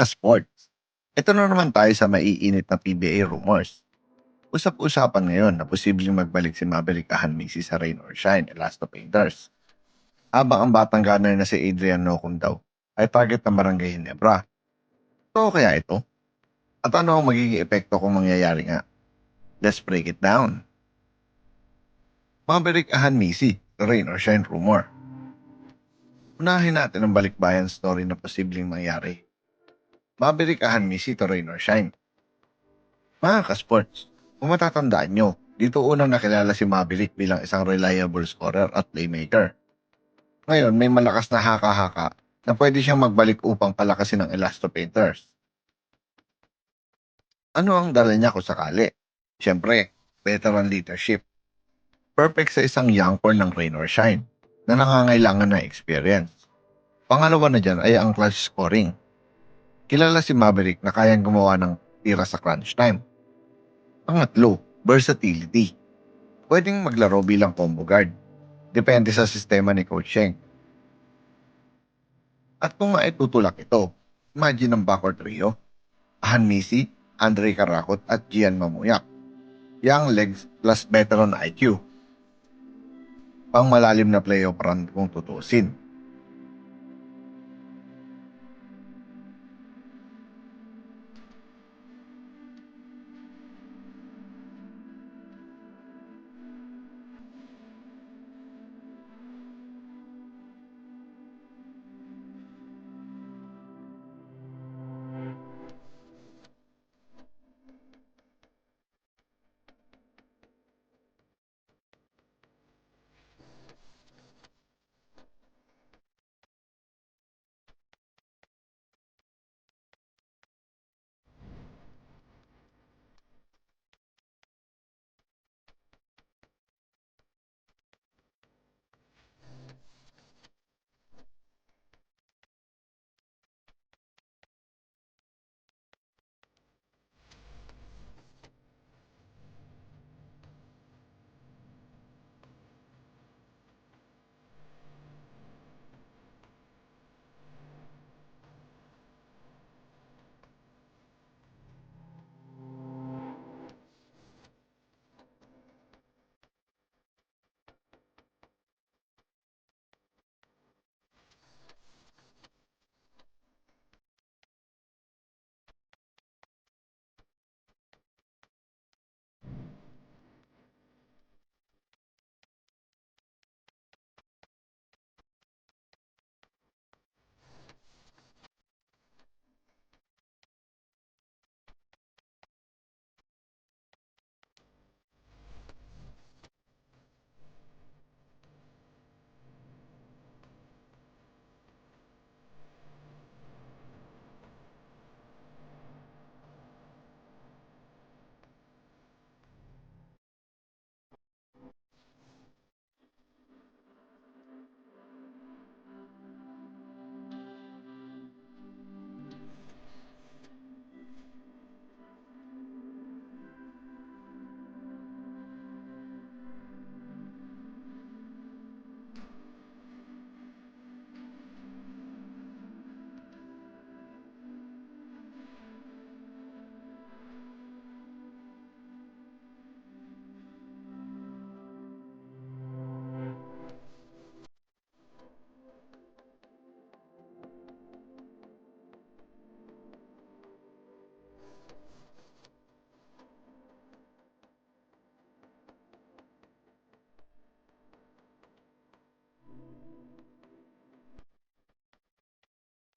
ka-sports, ito na naman tayo sa maiinit na PBA rumors. Usap-usapan ngayon na posibleng magbalik si Maverick Ahanmisi sa Rain or Shine, Elasto Painters. Habang ang batang gunner na si Adrian Nocum daw ay target ng Barangay Ginebra. So kaya ito? At ano ang magiging epekto kung mangyayari nga? Let's break it down. Maverick Ahanmisi, Rain or Shine rumor. Unahin natin ang balikbayan story na posibleng mangyari. Maverick Ahanmisi to Rain Shine. Mga ka-sports, kung matatandaan nyo, dito unang nakilala si Maverick bilang isang reliable scorer at playmaker. Ngayon, may malakas na haka-haka na pwede siyang magbalik upang palakasin ng Elasto Painters. Ano ang dala niya kung sakali? Siyempre, veteran leadership. Perfect sa isang young core ng rain or shine na nangangailangan ng experience. Pangalawa na dyan ay ang clutch scoring. Kilala si Maverick na kayang gumawa ng tira sa crunch time. Pangatlo, versatility. Pwedeng maglaro bilang combo guard. Depende sa sistema ni Coach Sheng. At kung maitutulak ito, imagine ang backcourt trio. Ahan Misi, Andre Karakot at Gian Mamuyak. Young legs plus veteran IQ. Pang malalim na playoff run kung tutusin.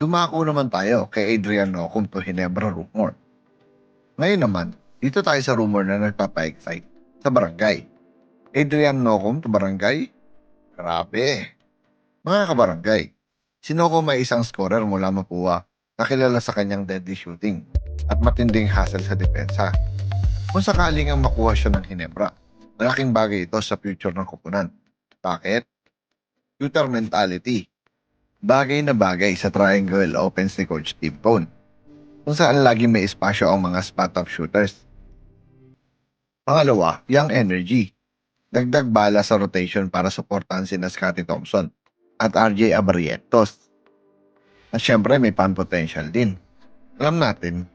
Dumako naman tayo kay Adrian Nocum to Hinebra rumor. Ngayon naman, dito tayo sa rumor na nagpapa-excite sa barangay. Adrian Nocum to barangay? Grabe. Mga kabarangay, si Nocum ay isang scorer mula Mapua na kilala sa kanyang deadly shooting at matinding hustle sa depensa. Kung sakaling ang makuha siya ng Hinebra, malaking bagay ito sa future ng kupunan. Bakit? Shooter mentality bagay na bagay sa triangle opens ni Coach Steve Cone, kung saan lagi may espasyo ang mga spot-up shooters. Pangalawa, young energy. Dagdag bala sa rotation para suportahan sina Scottie Thompson at RJ Abarrientos. At syempre may pan potential din. Alam natin,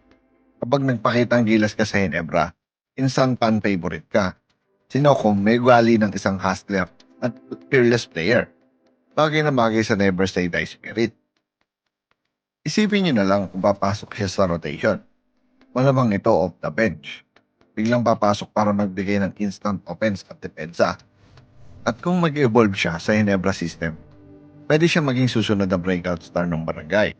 kapag nagpakita ang gilas ka sa Hinebra, instant fan favorite ka. Si Nokom may ugali ng isang hustler at fearless player. Bagay na bagay sa never say die spirit. Isipin niyo na lang kung papasok siya sa rotation. Malamang ito off the bench. Biglang papasok para magbigay ng instant offense at depensa. At kung mag-evolve siya sa Hinebra system, pwede siya maging susunod na breakout star ng barangay.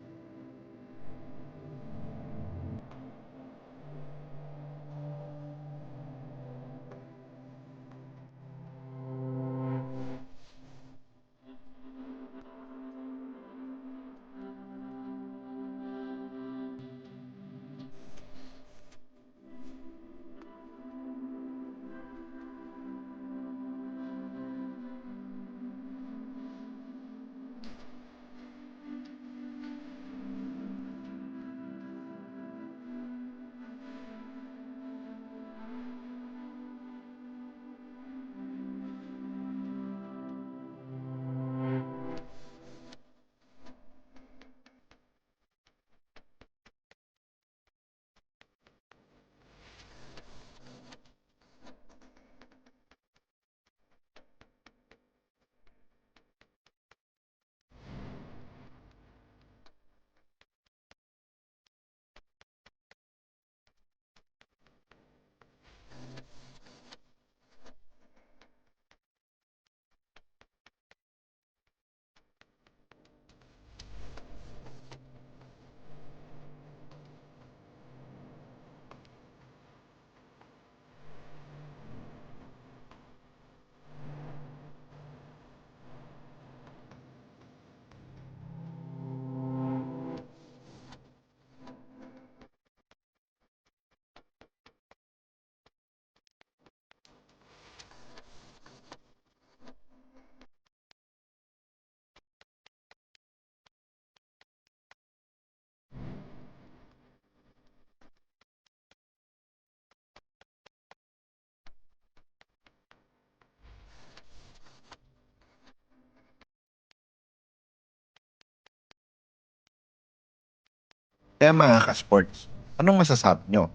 Kaya mga ka-sports, anong masasabi nyo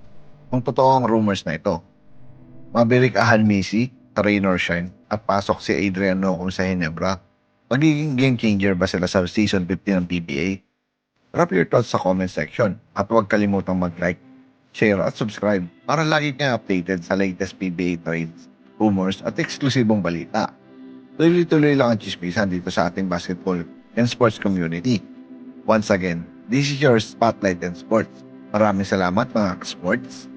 kung totoo ang rumors na ito? Mabalik Ahan Misi, Trainer Shine, at pasok si Adrian Nocum sa Hinebra. Magiging game changer ba sila sa Season 15 ng PBA? Drop your thoughts sa comment section at huwag kalimutang mag-like, share at subscribe para lagi kang updated sa latest PBA trades, rumors at eksklusibong balita. Tuloy-tuloy lang ang chismisan dito sa ating basketball and sports community. Once again, this is your Spotlight and Sports. Maraming salamat mga sports.